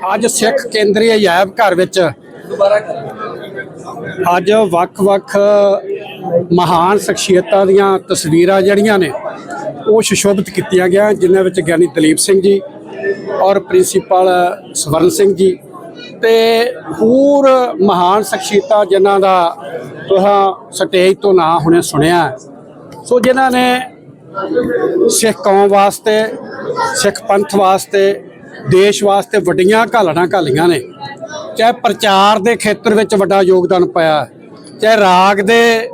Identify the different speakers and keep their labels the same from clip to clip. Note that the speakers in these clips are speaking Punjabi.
Speaker 1: ਅੱਜ ਸਿੱਖ ਕੇਂਦਰੀ ਅਜਾਇਬ ਘਰ ਵਿੱਚ ਅੱਜ ਵੱਖ-ਵੱਖ ਮਹਾਨ ਸ਼ਖਸੀਅਤਾਂ ਦੀਆਂ ਤਸਵੀਰਾਂ ਜਿਹੜੀਆਂ ਨੇ ਉਹ ਸੁਸ਼ੋਭਿਤ ਕੀਤੀਆਂ ਗਿਆ ਜਿਨ੍ਹਾਂ ਵਿੱਚ ਗਿਆਨੀ ਦਲੀਪ ਸਿੰਘ ਜੀ ਔਰ ਪ੍ਰਿੰਸੀਪਲ ਸਵਰਨ ਸਿੰਘ ਜੀ ਤੇ ਹੋਰ ਮਹਾਨ ਸ਼ਖਸੀਅਤਾਂ ਜਿਨ੍ਹਾਂ ਦਾ ਤੁਸੀਂ ਸਟੇਜ ਤੋਂ ਨਾਂ ਹੁਣੇ ਸੁਣਿਆ। ਸੋ ਜਿਨ੍ਹਾਂ ਨੇ ਸਿੱਖ ਕੌਮ ਵਾਸਤੇ ਸਿੱਖ ਪੰਥ ਵਾਸਤੇ ਦੇਸ਼ ਵਾਸਤੇ ਵੱਡੀਆਂ ਘਾਲਣਾ ਘਾਲੀਆਂ ਨੇ। ਚਾਹੇ ਪ੍ਰਚਾਰ ਦੇ ਖੇਤਰ ਵਿੱਚ ਵੱਡਾ ਯੋਗਦਾਨ ਪਾਇਆ, ਚਾਹੇ ਰਾਗ ਦੇ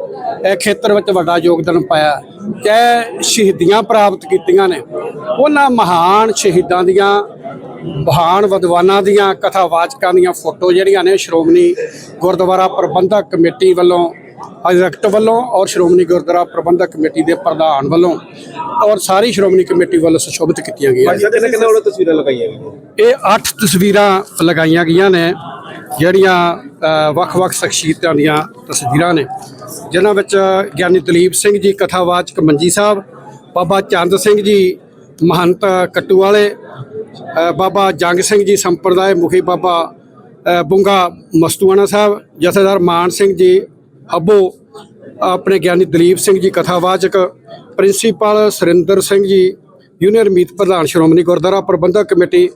Speaker 1: ਖੇਤਰ ਵਿੱਚ ਵੱਡਾ ਯੋਗਦਾਨ ਪਾਇਆ, ਚਾਹੇ ਸ਼ਹੀਦੀਆਂ ਪ੍ਰਾਪਤ ਕੀਤੀਆਂ ਨੇ, ਉਹਨਾਂ ਮਹਾਨ ਸ਼ਹੀਦਾਂ ਦੀਆਂ, ਮਹਾਨ ਵਿਦਵਾਨਾਂ ਦੀਆਂ ਕਥਾਵਾਚਕਾਂ ਦੀਆਂ ਫੋਟੋ ਜਿਹੜੀਆਂ ਨੇ ਸ਼੍ਰੋਮਣੀ ਗੁਰਦੁਆਰਾ ਪ੍ਰਬੰਧਕ ਕਮੇਟੀ ਵੱਲੋਂ ਐਗਜ਼ੈਕਟਿਵ ਵੱਲੋਂ ਔਰ ਸ਼੍ਰੋਮਣੀ ਗੁਰਦੁਆਰਾ ਪ੍ਰਬੰਧਕ ਕਮੇਟੀ ਦੇ ਪ੍ਰਧਾਨ ਵੱਲੋਂ ਔਰ ਸਾਰੀ ਸ਼੍ਰੋਮਣੀ ਕਮੇਟੀ ਵੱਲੋਂ ਸੁਸ਼ੋਭਿਤ ਕੀਤੀਆਂ ਗਈਆਂ
Speaker 2: ਸਾਹਿਬ ਕਿੰਨੇ ਕਿੰਨੇ ਉਹਨਾਂ ਤਸਵੀਰਾਂ ਲਗਾਈਆਂ ਗਈਆਂ?
Speaker 1: ਇਹ ਅੱਠ ਤਸਵੀਰਾਂ ਲਗਾਈਆਂ ਗਈਆਂ ਨੇ ਜਿਹੜੀਆਂ ਅ, ਵੱਖ-ਵੱਖ ਸ਼ਖਸੀਅਤਾਂ ਦੀਆਂ ਤਸਵੀਰਾਂ ਨੇ। ਜਿਨ੍ਹਾਂ ਵਿੱਚ ਗਿਆਨੀ ਦਲੀਪ ਸਿੰਘ ਜੀ ਕਥਾਵਾਚਕ ਮੰਜੀ ਸਾਹਿਬ ਬਾਬਾ ਚੰਦ ਸਿੰਘ ਜੀ ਮਹੰਤ ਕੱਟੂ ਵਾਲੇ ਅ, ਬਾਬਾ ਜੰਗ ਸਿੰਘ ਜੀ ਸੰਪਰਦਾਇ ਮੁਖੀ ਬਾਬਾ ਅ, ਬੁੰਗਾ ਮਸਤੂਆਣਾ ਸਾਹਿਬ ਜਥੇਦਾਰ ਮਾਨ ਸਿੰਘ ਜੀ ਹੱਬੋ ਆਪਣੇ ਗਿਆਨੀ ਦਲੀਪ ਸਿੰਘ ਜੀ ਕਥਾਵਾਚਕ ਪ੍ਰਿੰਸੀਪਲ ਸੁਰਿੰਦਰ ਸਿੰਘ ਜੀ ਯੂਨੀਅਨ ਮੀਤ ਪ੍ਰਧਾਨ ਸ਼੍ਰੋਮਣੀ ਗੁਰਦੁਆਰਾ ਪ੍ਰਬੰਧਕ ਕਮੇਟੀ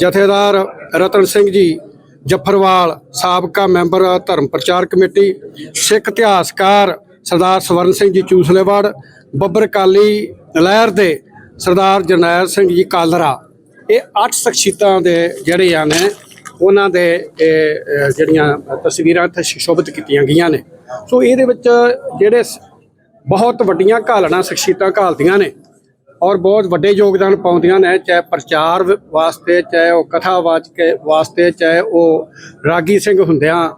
Speaker 1: ਜਥੇਦਾਰ ਰਤਨ ਸਿੰਘ ਜੀ ਜਫਰਵਾਲ ਸਾਬਕਾ ਮੈਂਬਰ ਧਰਮ ਪ੍ਰਚਾਰ ਕਮੇਟੀ ਸਿੱਖ ਇਤਿਹਾਸਕਾਰ ਸਰਦਾਰ ਸਵਰਨ ਸਿੰਘ ਜੀ ਚੂਸਲੇਵਾੜ ਬੱਬਰ ਕਾਲੀ ਲਹਿਰ ਦੇ ਸਰਦਾਰ ਜਰਨੈਲ ਸਿੰਘ ਜੀ ਕਾਲਰਾ। ਇਹ ਅੱਠ ਸ਼ਖਸੀਅਤਾਂ ਦੇ ਜਿਹੜੇ ਆ ਨੇ ਉਹਨਾਂ ਦੇ ਇਹ, ਜਿਹੜੀਆਂ ਤਸਵੀਰਾਂ ਇੱਥੇ ਸ਼ੋਭਿਤ ਕੀਤੀਆਂ ਗਈਆਂ ਨੇ। ਸੋ ਇਹਦੇ ਵਿੱਚ ਜਿਹੜੇ ਬਹੁਤ ਵੱਡੀਆਂ ਘਾਲਣਾ ਸ਼ਖਸੀਅਤਾਂ ਘਾਲਦੀਆਂ ਨੇ ਔਰ ਬਹੁਤ ਵੱਡੇ ਯੋਗਦਾਨ ਪਾਉਂਦੀਆਂ ਨੇ, ਚਾਹੇ ਪ੍ਰਚਾਰ ਵਾਸਤੇ, ਚਾਹੇ ਉਹ ਕਥਾ ਵਾਚ ਕੇ ਵਾਸਤੇ, ਚਾਹੇ ਉਹ ਰਾਗੀ ਸਿੰਘ ਹੁੰਦਿਆਂ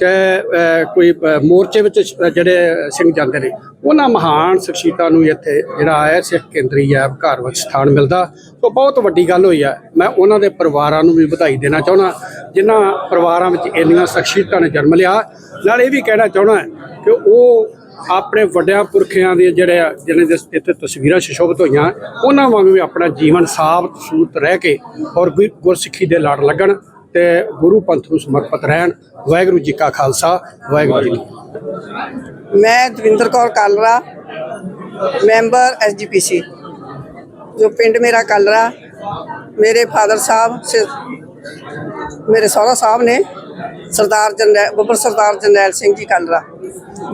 Speaker 1: ਚਾਹੇ ਕੋਈ ਮੋਰਚੇ ਵਿੱਚ ਜਿਹੜੇ ਸਿੰਘ ਜਾਂਦੇ ਨੇ ਉਹਨਾਂ ਮਹਾਨ ਸ਼ਖਸੀਅਤਾਂ ਨੂੰ ਇੱਥੇ ਜਿਹੜਾ ਹੈ ਸਿੱਖ ਕੇਂਦਰੀ ਐਪ ਘਰ ਵਿੱਚ ਸਥਾਨ ਮਿਲਦਾ। ਸੋ ਬਹੁਤ ਵੱਡੀ ਗੱਲ ਹੋਈ ਹੈ। ਮੈਂ ਉਹਨਾਂ ਦੇ ਪਰਿਵਾਰਾਂ ਨੂੰ ਵੀ ਵਧਾਈ ਦੇਣਾ ਚਾਹੁੰਦਾ। ਜਿਨ੍ਹਾਂ ਪਰਿਵਾਰਾਂ ਵਿੱਚ ਇੰਨੀਆਂ ਸ਼ਖਸੀਅਤਾਂ ਨੇ ਜਨਮ ਲਿਆ। ਨਾਲ ਇਹ ਵੀ ਕਹਿਣਾ ਚਾਹੁੰਦਾ ਕਿ ਉਹ ਆਪਣੇ ਵੱਡਿਆਂ ਪੁਰਖਿਆਂ ਦੇ ਜਿਹੜੇ ਆ, ਜਿਹਨਾਂ ਦੇ ਇੱਥੇ ਤਸਵੀਰਾਂ ਸ਼ੋਭਿਤ ਹੋਈਆਂ ਉਹਨਾਂ ਵਾਂਗ ਵੀ ਆਪਣਾ ਜੀਵਨ ਸਾਫ਼ ਸੂਤ ਰਹਿ ਕੇ ਔਰ ਗੁਰ- ਗੁਰਸਿੱਖੀ ਦੇ ਲੜ ਲੱਗਣ। ਤੇ ਗੁਰੂ ਪੰਥ ਨੂੰ ਸਮਰਪਿਤ ਰਹਿਣ। ਵਾਹਿਗੁਰੂ ਜੀ ਕਾ ਖਾਲਸਾ, ਵਾਹਿਗੁਰੂ ਜੀ
Speaker 3: ਮੈਂ ਦਵਿੰਦਰ ਕੌਰ ਕਾਲਰਾ, ਮੈਂਬਰ ਐਸਜੀਪੀਸੀ ਜੋ ਪਿੰਡ ਮੇਰਾ ਕਾਲਰਾ, ਮੇਰੇ ਫਾਦਰ ਸਾਹਿਬ, ਸ- ਮੇਰੇ ਸਹੁਰਾ ਸਾਹਿਬ ਨੇ ਸਰਦਾਰ ਜਰਨੈਲ ਬੱਬਰ ਸਰਦਾਰ ਜਰਨੈਲ ਸਿੰਘ ਜੀ ਕਾਲਰਾ।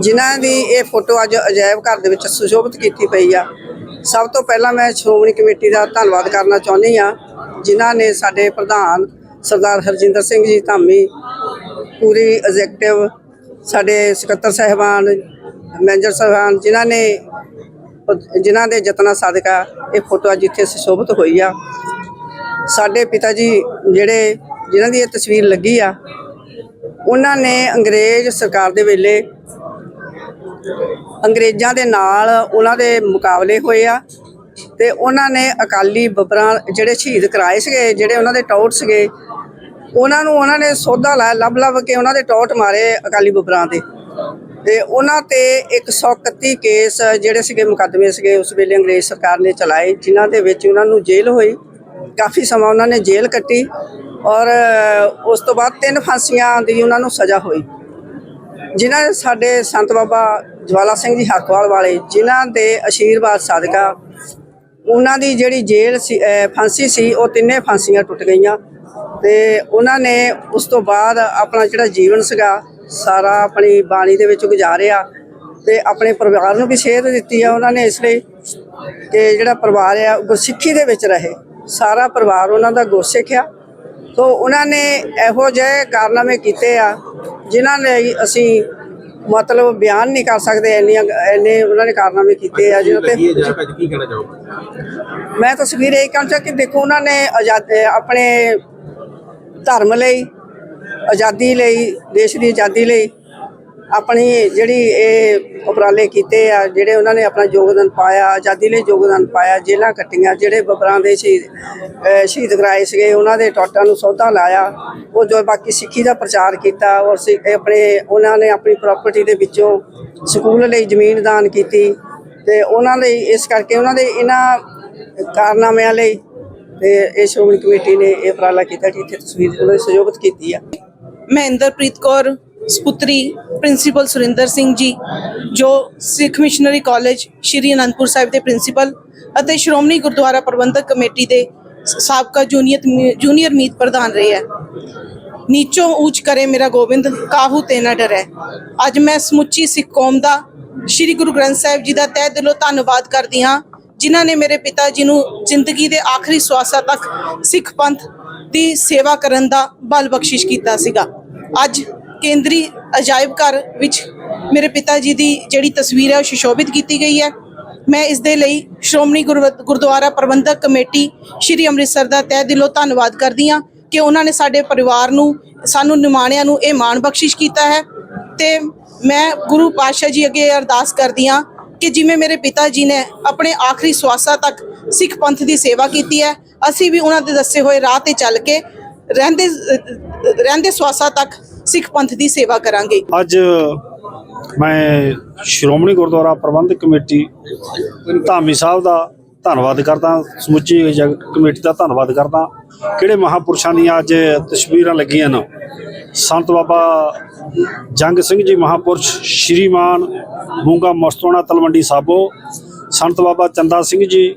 Speaker 3: ਜਿਨ੍ਹਾਂ ਦੀ ਇਹ ਫੋਟੋ ਅੱਜ ਅਜਾਇਬ ਘਰ ਦੇ ਵਿੱਚ ਸੁਸ਼ੋਭਿਤ ਕੀਤੀ ਪਈ ਆ। ਸਭ ਤੋਂ ਪਹਿਲਾਂ ਮੈਂ ਸ਼੍ਰੋਮਣੀ ਕਮੇਟੀ ਦਾ ਧੰਨਵਾਦ ਕਰਨਾ ਚਾਹੁੰਦੀ ਆ ਜਿਨ੍ਹਾਂ ਨੇ ਸਾਡੇ ਪ੍ਰਧਾਨ ਸਰਦਾਰ ਹਰਜਿੰਦਰ ਸਿੰਘ ਜੀ ਧਾਮੀ, ਪੂਰੀ ਐਗਜ਼ੈਕਟਿਵ ਸਾਡੇ ਸਕੱਤਰ ਸਾਹਿਬਾਨ, ਮੈਨੇਜਰ ਸਾਹਿਬਾਨ, ਜਿਨ੍ਹਾਂ ਨੇ ਜਿਨ੍ਹਾਂ ਦੇ ਯਤਨਾਂ ਸਦਕਾ, ਇਹ ਫੋਟੋ ਅੱਜ ਇੱਥੇ ਸੁਸ਼ੋਭਿਤ ਹੋਈ ਆ। ਸਾਡੇ ਪਿਤਾ ਜੀ ਜਿਹੜੇ, ਜਿਨ੍ਹਾਂ ਦੀ ਇਹ ਤਸਵੀਰ ਲੱਗੀ ਆ, ਉਹਨਾਂ ਨੇ ਅੰਗਰੇਜ਼ ਸਰਕਾਰ ਦੇ ਵੇਲੇ ਅੰਗਰੇਜ਼ਾਂ ਦੇ ਨਾਲ ਉਹਨਾਂ ਦੇ ਮੁਕਾਬਲੇ ਹੋਏ ਆ ਤੇ ਉਹਨਾਂ ਨੇ ਅਕਾਲੀ ਬੱਬਰਾਂ ਜਿਹੜੇ ਸ਼ਹੀਦ ਕਰਾਏ ਸੀਗੇ, ਜਿਹੜੇ ਉਹਨਾਂ ਦੇ ਟੌਟ ਸੀਗੇ ਉਹਨਾਂ ਨੂੰ ਉਹਨਾਂ ਨੇ ਸੋਧਾ ਲਾਇਆ, ਲੱਭ ਲੱਭ ਕੇ ਉਹਨਾਂ ਦੇ ਟੌਟ ਮਾਰੇ ਅਕਾਲੀ ਬੱਬਰਾਂ ਦੇ ਤੇ ਉਹਨਾਂ ਤੇ 131 ਕੇਸ ਜਿਹੜੇ ਸੀਗੇ ਮੁਕੱਦਮੇ ਸੀਗੇ, ਉਸ ਵੇਲੇ ਅੰਗਰੇਜ਼ ਸਰਕਾਰ ਨੇ ਚਲਾਏ, ਜਿਨ੍ਹਾਂ ਦੇ ਵਿੱਚ ਉਹਨਾਂ ਨੂੰ ਜੇਲ੍ਹ ਹੋਈ। ਕਾਫੀ ਸਮਾਂ ਉਹਨਾਂ ਨੇ ਜੇਲ੍ਹ ਕੱਟੀ ਔਰ ਉਸ ਤੋਂ ਬਾਅਦ ਤਿੰਨ ਫਾਂਸੀਆਂ ਦੀ ਉਹਨਾਂ ਨੂੰ ਸਜ਼ਾ ਹੋਈ। ਜਿਨ੍ਹਾਂ ਸਾਡੇ ਸੰਤ ਬਾਬਾ ਜਵਾਲਾ ਸਿੰਘ ਜੀ ਹਰਕਵਾਲ ਵਾਲੇ, ਜਿਨ੍ਹਾਂ ਦੇ ਆਸ਼ੀਰਵਾਦ ਸਦਕਾ ਉਹਨਾਂ ਦੀ ਜਿਹੜੀ ਜੇਲ੍ਹ ਸੀ ਫਾਂਸੀ ਸੀ, ਉਹ ਤਿੰਨੇ ਫਾਂਸੀਆਂ ਟੁੱਟ ਗਈਆਂ। ਤੇ ਉਹਨਾਂ ਨੇ ਉਸ ਤੋਂ ਬਾਅਦ ਆਪਣਾ ਜਿਹੜਾ ਜੀਵਨ ਸੀਗਾ, ਸਾਰਾ ਆਪਣੀ ਬਾਣੀ ਦੇ ਵਿੱਚ ਗੁਜ਼ਾਰਿਆ ਤੇ ਆਪਣੇ ਪਰਿਵਾਰ ਨੂੰ ਵੀ ਸੇਧ ਦਿੱਤੀ ਆ ਉਹਨਾਂ ਨੇ ਇਸ ਲਈ ਕਿ ਜਿਹੜਾ ਪਰਿਵਾਰ ਆ, ਉਹ ਗੁਰਸਿੱਖੀ ਦੇ ਵਿੱਚ ਰਹੇ। ਸਾਰਾ ਪਰਿਵਾਰ ਉਹਨਾਂ ਦਾ ਗੁਰਸਿੱਖ ਆ ਸੋ ਉਹਨਾਂ ਨੇ ਇਹੋ ਜਿਹੇ ਕਾਰਨਾਮੇ ਕੀਤੇ ਆ, ਜਿਨ੍ਹਾਂ ਲਈ ਅਸੀਂ ਮਤਲਬ ਬਿਆਨ ਨਹੀਂ ਕਰ ਸਕਦੇ ਇੰਨੀਆਂ ਇੰਨੇ ਉਹਨਾਂ ਨੇ ਕਾਰਨਾਮੇ ਕੀਤੇ ਆ ਜਿਹਨਾਂ ਤੇ
Speaker 2: ਕੀ ਕਹਿਣਾ ਚਾਹੋਗੇ?
Speaker 3: ਮੈਂ ਤਸਵੀਰ ਇਹ ਕਹਿਣਾ ਚਾਹ ਕਿ ਦੇਖੋ ਉਹਨਾਂ ਨੇ ਆਜ਼ਾਦ ਆਪਣੇ ਧਰਮ ਲਈ ਆਜ਼ਾਦੀ ਲਈ ਦੇਸ਼ ਦੀ ਆਜ਼ਾਦੀ ਲਈ ਆਪਣੀ ਜਿਹੜੀ ਇਹ ਉਪਰਾਲੇ ਕੀਤੇ ਆ, ਜਿਹੜੇ ਉਹਨਾਂ ਨੇ ਆਪਣਾ ਯੋਗਦਾਨ ਪਾਇਆ, ਆਜ਼ਾਦੀ ਲਈ ਯੋਗਦਾਨ ਪਾਇਆ, ਜੇਲ੍ਹਾਂ ਕੱਟੀਆਂ, ਜਿਹੜੇ ਬੱਬਰਾਂ ਦੇ ਸ਼ਹੀਦ ਸ਼ਹੀਦ ਕਰਾਏ ਸੀਗੇ, ਉਹਨਾਂ ਦੇ ਟੋਟਾਂ ਨੂੰ ਸੌਦਾ ਲਾਇਆ, ਉਹ ਜੋ ਬਾਕੀ ਸਿੱਖੀ ਦਾ ਪ੍ਰਚਾਰ ਕੀਤਾ, ਔਰ ਸਿ- ਆਪਣੇ, ਉਹਨਾਂ ਨੇ ਆਪਣੀ ਪ੍ਰਾਪਰਟੀ ਦੇ ਵਿੱਚੋਂ ਸਕੂਲ ਲਈ ਜ਼ਮੀਨ ਦਾਨ ਕੀਤੀ, ਤੇ ਉਹਨਾਂ ਲਈ, ਇਸ ਕਰਕੇ ਉਹਨਾਂ ਦੇ ਇਹਨਾਂ ਕਾਰਨਾਮਿਆਂ ਲਈ ਤੇ ਇਹ ਸ਼੍ਰੋਮਣੀ ਕਮੇਟੀ ਨੇ ਇਹ ਉਪਰਾਲਾ ਕੀਤਾ ਕਿ ਇੱਥੇ ਤਸਵੀਰ, ਉਹਨਾਂ ਦੀ ਸਹਿਯੋਗਤ ਕੀਤੀ ਆ।
Speaker 4: ਮੈਂ ਇੰਦਰਪ੍ਰੀਤ ਕੌਰ ਸਪੁੱਤਰੀ ਪ੍ਰਿੰਸੀਪਲ ਸੁਰਿੰਦਰ ਸਿੰਘ ਜੀ, ਜੋ ਸਿੱਖ ਮਿਸ਼ਨਰੀ ਕਾਲਜ ਸ਼੍ਰੀ ਅਨੰਦਪੁਰ ਸਾਹਿਬ ਦੇ ਪ੍ਰਿੰਸੀਪਲ ਅਤੇ ਸ਼੍ਰੋਮਣੀ ਗੁਰਦੁਆਰਾ ਪ੍ਰਬੰਧਕ ਕਮੇਟੀ ਦੇ ਸਾਬਕਾ ਜੂਨੀਅਰ ਜੂਨੀਅਰ ਮੀਤ ਪ੍ਰਧਾਨ ਰਹੇ ਹੈ। ਨੀਚੋਂ ਊਚ ਕਰੇ ਮੇਰਾ ਗੋਬਿੰਦ, ਕਾਹੂ ਤੇ ਨਾ ਡਰੈ। ਅੱਜ ਮੈਂ ਸਮੁੱਚੀ ਸਿੱਖ ਕੌਮ ਦਾ ਸ੍ਰੀ ਗੁਰੂ ਗ੍ਰੰਥ ਸਾਹਿਬ ਜੀ ਦਾ ਤਹਿ ਦਿਲੋਂ ਧੰਨਵਾਦ ਕਰਦੀ ਹਾਂ, ਜਿਨ੍ਹਾਂ ਨੇ ਮੇਰੇ ਪਿਤਾ ਜੀ ਨੂੰ ਜ਼ਿੰਦਗੀ ਦੇ ਆਖਰੀ ਸਵਾਸਾਂ ਤੱਕ ਸਿੱਖ ਪੰਥ ਦੀ ਸੇਵਾ ਕਰਨ ਦਾ ਬਲ ਬਖਸ਼ਿਸ਼ ਕੀਤਾ ਸੀਗਾ। ਅੱਜ ਕੇਂਦਰੀ ਅਜਾਇਬ ਘਰ ਵਿੱਚ ਮੇਰੇ ਪਿਤਾ ਜੀ ਦੀ ਜਿਹੜੀ ਤਸਵੀਰ ਹੈ ਉਹ ਸੁਸ਼ੋਭਿਤ ਕੀਤੀ ਗਈ ਹੈ। ਮੈਂ ਇਸ ਦੇ ਲਈ ਸ਼੍ਰੋਮਣੀ ਗੁਰਵ- ਗੁਰਦੁਆਰਾ ਪ੍ਰਬੰਧਕ ਕਮੇਟੀ ਸ਼੍ਰੀ ਅੰਮ੍ਰਿਤਸਰ ਦਾ ਤਹਿ ਦਿਲੋਂ ਧੰਨਵਾਦ ਕਰਦੀ ਹਾਂ ਕਿ ਉਹਨਾਂ ਨੇ ਸਾਡੇ ਪਰਿਵਾਰ ਨੂੰ, ਸਾਨੂੰ ਨਿਮਾਣਿਆਂ ਨੂੰ ਇਹ ਮਾਣ ਬਖਸ਼ਿਸ਼ ਕੀਤਾ ਹੈ ਤੇ ਮੈਂ ਗੁਰੂ ਪਾਤਸ਼ਾਹ ਜੀ ਅੱਗੇ ਅਰਦਾਸ ਕਰਦੀ ਹਾਂ ਕਿ ਜਿਵੇਂ ਮੇਰੇ ਪਿਤਾ ਜੀ ਨੇ ਆਪਣੇ ਆਖਰੀ ਸਵਾਸਾਂ ਤੱਕ ਸਿੱਖ ਪੰਥ ਦੀ ਸੇਵਾ ਕੀਤੀ ਹੈ, ਅਸੀਂ ਵੀ ਉਹਨਾਂ ਦੇ ਦੱਸੇ ਹੋਏ ਰਾਹ ਤੇ ਚੱਲ ਕੇ ਰਹਿੰਦੇ ਰਹਿੰਦੇ ਸਵਾਸਾਂ ਤੱਕ ਸਿੱਖ ਪੰਥ ਦੀ ਸੇਵਾ ਕਰਾਂਗੇ।
Speaker 5: ਅੱਜ ਮੈਂ ਸ਼੍ਰੋਮਣੀ ਗੁਰਦੁਆਰਾ ਪ੍ਰਬੰਧਕ ਕਮੇਟੀ ਧਾਮੀ ਸਾਹਿਬ ਦਾ ਧੰਨਵਾਦ ਕਰਦਾ, ਸਮੁੱਚੀ ਕਮੇਟੀ ਦਾ ਧੰਨਵਾਦ ਕਰਦਾ। ਕਿਹੜੇ ਮਹਾਪੁਰਸ਼ਾਂ ਦੀਆਂ ਅੱਜ ਤਸਵੀਰਾਂ ਲੱਗੀਆਂ ਨੇ ਸੰਤ ਬਾਬਾ ਜੰਗ ਸਿੰਘ ਜੀ ਮਹਾਪੁਰਸ਼, ਸ਼੍ਰੀਮਾਨ ਮੂੰਗਾ ਮਸਤੋਣਾ ਤਲਵੰਡੀ ਸਾਬੋ, ਸੰਤ ਬਾਬਾ ਚੰਦਾ ਸਿੰਘ ਜੀ,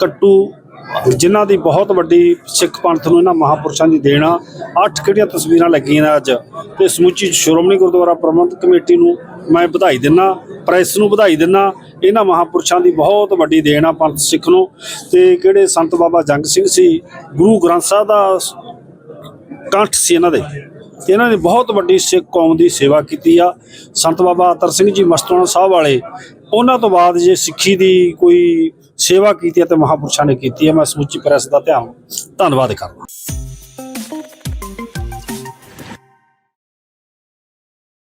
Speaker 5: ਕੱਟੂ ਜਿਨ੍ਹਾਂ ਦੀ ਬਹੁਤ ਵੱਡੀ ਸਿੱਖ ਪੰਥ ਨੂੰ ਇਹਨਾਂ ਮਹਾਪੁਰਸ਼ਾਂ ਦੀ ਦੇਣ ਆ। ਅੱਠ ਕਿਹੜੀਆਂ ਤਸਵੀਰਾਂ ਲੱਗੀਆਂ ਨੇ ਅੱਜ। ਤੇ ਸਮੁੱਚੀ ਸ਼੍ਰੋਮਣੀ ਗੁਰਦੁਆਰਾ ਪ੍ਰਬੰਧਕ ਕਮੇਟੀ ਨੂੰ ਮੈਂ ਵਧਾਈ ਦਿੰਨਾ, ਪ੍ਰੈਸ ਨੂੰ ਵਧਾਈ ਦਿੰਨਾ। ਇਹਨਾਂ ਮਹਾਪੁਰਸ਼ਾਂ ਦੀ ਬਹੁਤ ਵੱਡੀ ਦੇਣ ਆ ਪੰਥ ਸਿੱਖ ਨੂੰ। ਤੇ ਕਿਹੜੇ ਸੰਤ ਬਾਬਾ ਜੰਗ ਸਿੰਘ ਸੀ, ਗੁਰੂ ਗ੍ਰੰਥ ਸਾਹਿਬ ਦਾ ਕੰਠ ਸੀ ਇਹਨਾਂ ਦੇ। ਤੇ ਇਹਨਾਂ ਨੇ ਬਹੁਤ ਵੱਡੀ ਸਿੱਖ ਕੌਮ ਦੀ ਸੇਵਾ ਕੀਤੀ ਆ। ਸੰਤ ਬਾਬਾ ਅਤਰ ਸਿੰਘ ਜੀ ਮਸਤੋਣਾ ਸਾਹਿਬ ਵਾਲੇ, ਉਹਨਾਂ ਤੋਂ ਬਾਅਦ ਜੇ ਸਿੱਖੀ ਦੀ ਕੋਈ ਸੇਵਾ ਕੀਤੀ ਹੈ ਤੇ ਮਹਾਪੁਰਸ਼ਾਂ ਨੇ ਕੀਤੀ ਹੈ। ਮੈਂ ਸਮੁੱਚੀ ਪ੍ਰੈਸ ਦਾ ਧਿਆਨ ਧੰਨਵਾਦ ਕਰਦਾ।